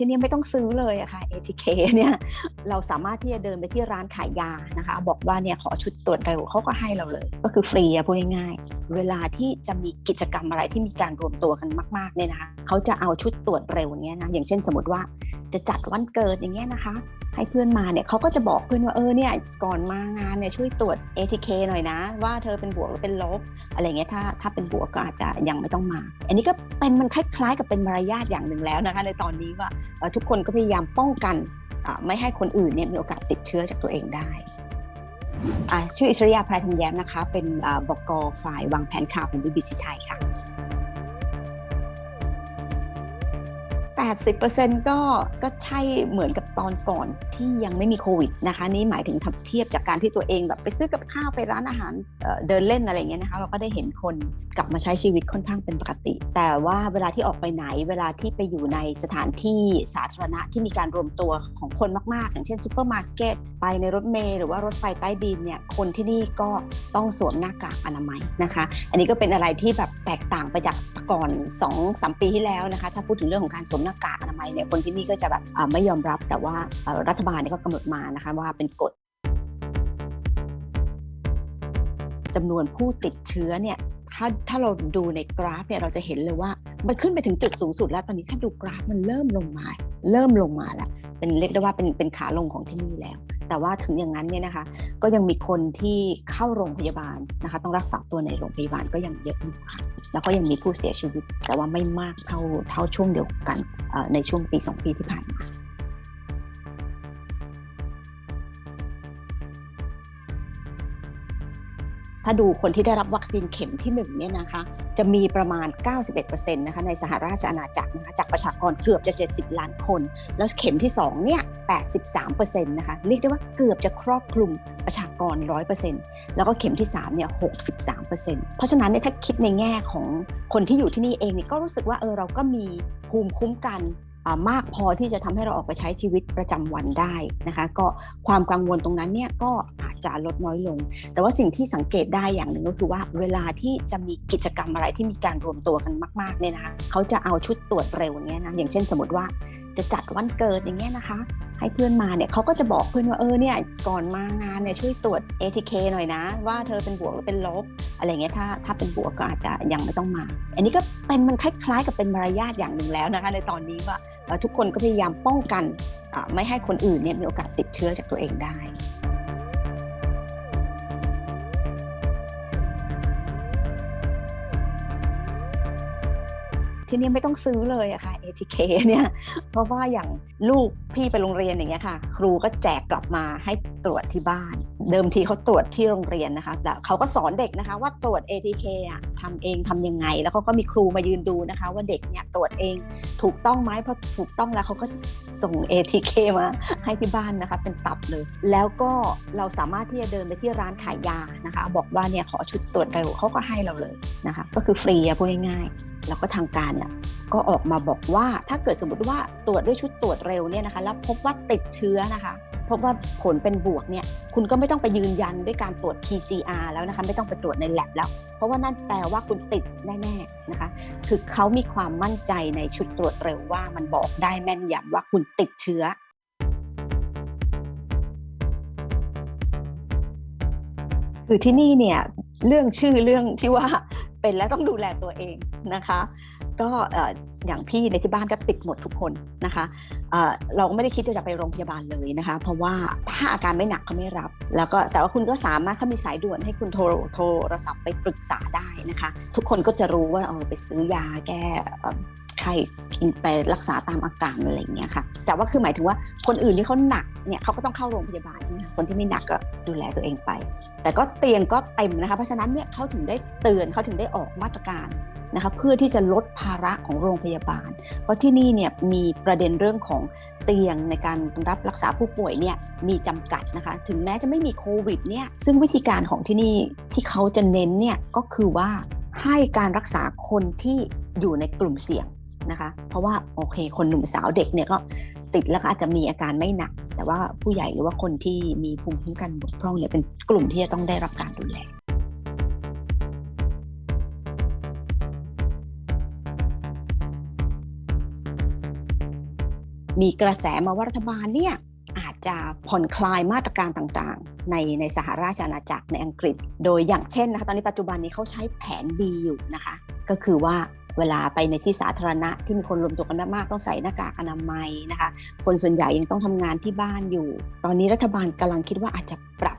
ที่นี่ไม่ต้องซื้อเลยอะค่ะ ATK เนี่ยเราสามารถที่จะเดินไปที่ร้านขายยานะคะ บอกว่าเนี่ยขอชุดตรวจเร็วเขาก็ให้เราเลย ก็คือฟรีอะพูดง่ายๆเวลาที่จะมีกิจกรรมอะไรที่มีการรวมตัวกันมากๆเนี่ยนะคะเขาจะเอาชุดตรวจเร็วเนี่ยนะอย่างเช่นสมมติว่า จะจัดวันเกิดอย่างเงี้ยนะคะ ให้เพื่อนมาเนี่ยเขาก็จะบอกเพื่อนว่าเออเนี่ยก่อนมางานเนี่ยช่วยตรวจ ATK หน่อยนะ ว่าเธอเป็นบวกหรือเป็นลบอะไรเงี้ยถ้าถ้าเป็นบวกก็อาจจะยังไม่ต้องมา อันนี้ก็เป็นมันคล้ายๆ กับเป็นมารยาทอย่างหนึ่งแล้วนะคะ ในตอนนี้ว่าทุกคนก็พยายามป้องกันไม่ให้คนอื่นเนี่ยมีโอกาสติดเชื้อจากตัวเองได้ชื่ออิสริยาพรายธัญแย้มนะคะ เป็นบกฝ่ายวางแผนข่าวของบีบีซีไทยค่ะ 80%ก็ก็ใช่เหมือนกับตอนก่อนที่ยังไม่มีโควิดนะคะนี่หมายถึงทเทียบจากการที่ตัวเองแบบไปซื้อกับข้าวไปร้านอาหารเดินเล่นอะไรเงี้ยนะคะเราก็ได้เห็นคนกลับมาใช้ชีวิตค่อนข้างเป็นปกติ แต่ว่าเวลาที่ออกไปไหนเวลาที่ไปอยู่ในสถานที่สาธารณะที่มีการรวมตัวของคนมากๆ อย่างเช่นซูเปอร์มาร์เก็ตไปในรถเมล์หรือว่ารถไฟใต้ดินเนี่ยคนที่นี่ก็ต้องสวมหน้ากากอนามัยนะคะ อันนี้ก็เป็นอะไรที่แบบแตกต่างไปจากก่อน2-3ปีที่แล้วนะคะ ถ้าพูดถึงเรื่องของการสวมหน้ากากอนามัยเนี่ยคนที่นี่ก็จะแบบไม่ยอมรับแต่ว่ารัฐบาลเนี่ยก็กำหนดมานะคะว่าเป็นกฎจำนวนผู้ติดเชื้อเนี่ยถ้าถ้าเราดูในกราฟเนี่ยเราจะเห็นเลยว่ามันขึ้นไปถึงจุดสูงสุดแล้วตอนนี้ถ้าดูกราฟมันเริ่มลงมา เริ่มลงมาแล้วเป็นเรียกได้ว่าเป็นเป็นขาลงของที่นี่แล้ว แต่ว่าถึงอย่างนั้นเนี่ยนะคะก็ยังมีคนที่เข้าโรงพยาบาลนะคะต้องรักษาตัวในโรงพยาบาลก็ยังเยอะอยู่ค่ะแล้วก็ยังมีผู้เสียชีวิต แต่ว่าไม่มากเท่าเท่าช่วงเดียวกันในช่วงปี 2 ปีที่ผ่านมาาดูคนที่ได้รับวัคซีนเข็มที่1เนี่ยนะคะจะมีประมาณ 91%นะคะในสหราชอาณาจักรนะคะจากประชากรเกือบจะ 70 ล้านคน แล้วเข็มที่2เนี่ย 83%นะคะเรียกได้ว่าเกือบจะครอบคลุมประชากร 100%แล้วก็เข็มที่3เนี่ย 63%เพราะฉะนั้นเนี่ยถ้าคิดในแง่ของคนที่อยู่ที่นี่เองเนี่ยก็รู้สึกว่าเออเราก็มีภูมิคุ้มกัน มากพอที่จะทำให้เราออกไปใช้ชีวิตประจำวันได้นะคะก็ความกังวลตรงนั้นเนี่ยก็อาจจะลดน้อยลง แต่ว่าสิ่งที่สังเกตได้อย่างหนึ่งก็คือว่าเวลาที่จะมีกิจกรรมอะไรที่มีการรวมตัวกันมากๆเนี่ยนะคะเขาจะเอาชุดตรวจเร็วเนี่ยนะอย่างเช่นสมมติว่า จะจัดวันเกิดอย่างเงี้ยนะคะ ให้เพื่อนมาเนี่ยเขาก็จะบอกเพื่อนว่าเออเนี่ยก่อนมางานเนี่ยช่วยตรวจ ATK หน่อยนะ ว่าเธอเป็นบวกหรือเป็นลบอะไรเงี้ยถ้าถ้าเป็นบวกก็อาจจะยังไม่ต้องมา อันนี้ก็เป็นมันคล้ายๆ กับเป็นมารยาทอย่างหนึ่งแล้วนะคะ ในตอนนี้ว่าทุกคนก็พยายามป้องกันไม่ให้คนอื่นเนี่ยมีโอกาสติดเชื้อจากตัวเองได้ ที่นี่ไม่ต้องซื้อเลยอะค่ะ ATK เนี่ยเพราะว่าอย่างลูกพี่ไปโรงเรียนอย่างเงี้ยค่ะ ครูก็แจกกลับมาให้ตรวจที่บ้าน เดิมทีเขาตรวจที่โรงเรียนนะคะแต่เขาก็สอนเด็กนะคะว่าตรวจ ATK อะทำเองทำยังไง แล้วเขาก็มีครูมายืนดูนะคะ ว่าเด็กเนี่ยตรวจเองถูกต้องไหมพอถูกต้องแล้วเขาก็ส่ง ATK มาให้ที่บ้านนะคะ เป็นตับเลย แล้วก็เราสามารถที่จะเดินไปที่ร้านขายยานะคะ บอกว่าเนี่ยขอชุดตรวจเร็วเขาก็ให้เราเลยนะคะ ก็คือฟรีอะพูดง่ายๆแล้วก็ทางการเนี่ย ก็ออกมาบอกว่าถ้าเกิดสมมติว่าตรวจด้วยชุดตรวจเร็วเนี่ยนะคะแล้วพบว่าติดเชื้อนะคะพบว่าผลเป็นบวกเนี่ยคุณก็ไม่ต้องไปยืนยันด้วยการตรวจ PCR แล้วนะคะไม่ต้องไปตรวจใน lab แล้ว เพราะว่านั่นแปลว่าคุณติดแน่ๆนะคะคือเขามีความมั่นใจในชุดตรวจเร็วว่ามันบอกได้แม่นยำว่าคุณติดเชื้อคือที่นี่เนี่ยเรื่องชื่อเรื่องที่ว่า เป็นแล้วต้องดูแลตัวเองนะคะ ก็อย่างพี่ในที่บ้านก็ติดหมดทุกคนนะคะเราก็ไม่ได้คิดจะไปโรงพยาบาลเลยนะคะ เพราะว่าถ้าอาการไม่หนักเขาไม่รับ แล้วก็แต่ว่าคุณก็สามารถเขามีสายด่วนให้คุณโทรโทรศัพท์ไปปรึกษาได้นะคะ ทุกคนก็จะรู้ว่าเออไปซื้อยาแก้ ไข้กินไปรักษาตามอาการอะไรอย่างเงี้ยค่ะ แต่ว่าคือหมายถึงว่าคนอื่นที่เขาหนักเนี่ยเขาก็ต้องเข้าโรงพยาบาลใช่ไหมคนที่ไม่หนักก็ดูแลตัวเองไป แต่ก็เตียงก็เต็มนะคะ เพราะฉะนั้นเนี่ยเขาถึงได้เตือนเขาถึงได้ออกมาตรการนะคะเพื่อที่จะลดภาระของโรงพยาบาล เพราะที่นี่เนี่ยมีประเด็นเรื่องของเตียงในการรับรักษาผู้ป่วยเนี่ยมีจำกัดนะคะ ถึงแม้จะไม่มีโควิดเนี่ยซึ่งวิธีการของที่นี่ที่เขาจะเน้นเนี่ยก็คือว่าให้การรักษาคนที่อยู่ในกลุ่มเสี่ยง นะคะ เพราะว่าโอเค คนหนุ่มสาวเด็กเนี่ยก็ติดแล้วก็อาจจะมีอาการไม่หนัก แต่ว่าผู้ใหญ่หรือว่าคนที่มีภูมิคุ้มกันบกพร่องเนี่ยเป็นกลุ่มที่จะต้องได้รับการดูแลมีกระแสมาว่ารัฐบาลเนี่ยอาจจะผ่อนคลายมาตรการต่างๆ ในในสหราชอาณาจักรในอังกฤษ โดยอย่างเช่นนะคะตอนนี้ปัจจุบันนี้เขาใช้แผน B อยู่นะคะ ก็คือว่า เวลาไปในที่สาธารณะที่มีคนรวมตัวกันมากๆต้องใส่หน้ากากอนามัยนะคะ คนส่วนใหญ่ยังต้องทำงานที่บ้านอยู่ ตอนนี้รัฐบาลกำลังคิดว่าอาจจะปรับ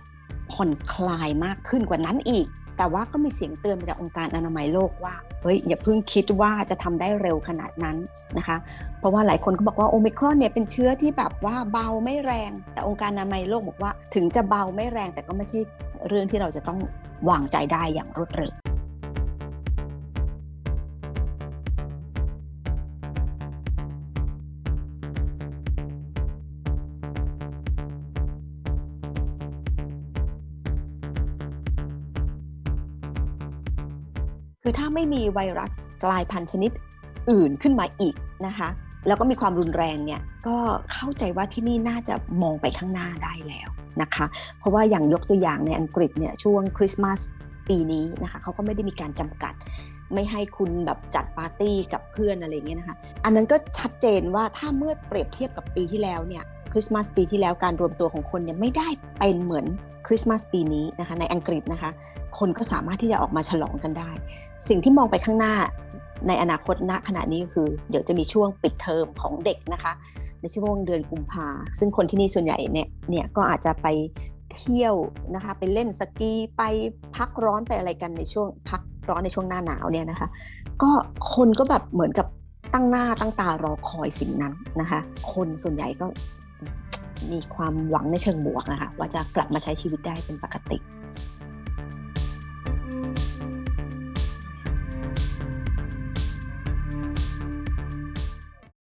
ผ่อนคลายมากขึ้นกว่านั้นอีก แต่ว่าก็มีเสียงเตือนมาจากองค์การอนามัยโลกว่าเฮ้ยอย่าเพิ่งคิดว่าจะทำได้เร็วขนาดนั้นนะคะ เพราะว่าหลายคนก็บอกว่าโอมิครอนเนี่ยเป็นเชื้อที่แบบว่าเบาไม่แรง แต่องค์การอนามัยโลกบอกว่า ถึงจะเบาไม่แรงแต่ก็ไม่ใช่เรื่องที่เราจะต้องวางใจได้อย่างรวดเร็ว คือถ้าไม่มีไวรัสกลายพันธุ์ชนิดอื่นขึ้นมาอีกนะคะแล้วก็มีความรุนแรงเนี่ยก็เข้าใจว่าที่นี่น่าจะมองไปข้างหน้าได้แล้วนะคะ เพราะว่าอย่างยกตัวอย่างในอังกฤษเนี่ยช่วงคริสต์มาสปีนี้นะคะเขาก็ไม่ได้มีการจำกัด ไม่ให้คุณแบบจัดปาร์ตี้กับเพื่อนอะไรเงี้ยนะคะ อันนั้นก็ชัดเจนว่าถ้าเมื่อเปรียบเทียบกับปีที่แล้วเนี่ยคริสต์มาสปีที่แล้วการรวมตัวของคนเนี่ยไม่ได้เป็นเหมือนคริสต์มาสปีนี้นะคะในอังกฤษนะคะ คนก็สามารถที่จะออกมาฉลองกันได้ สิ่งที่มองไปข้างหน้าในอนาคตณขณะนี้ก็คือ เดี๋ยวจะมีช่วงปิดเทอมของเด็กนะคะ ในช่วงเดือนกุมภาซึ่งคนที่นี่ส่วนใหญ่เนี่ยเนี่ยก็อาจจะไปเที่ยวนะคะไปเล่นสกีไปพักร้อนไปอะไรกันในช่วงพักร้อนในช่วงหน้าหนาวเนี่ยนะคะ ก็คนก็แบบเหมือนกับตั้งหน้าตั้งตารอคอยสิ่งนั้นนะคะ คนส่วนใหญ่ก็มีความหวังในเชิงบวกนะคะว่าจะกลับมาใช้ชีวิตได้เป็นปกติ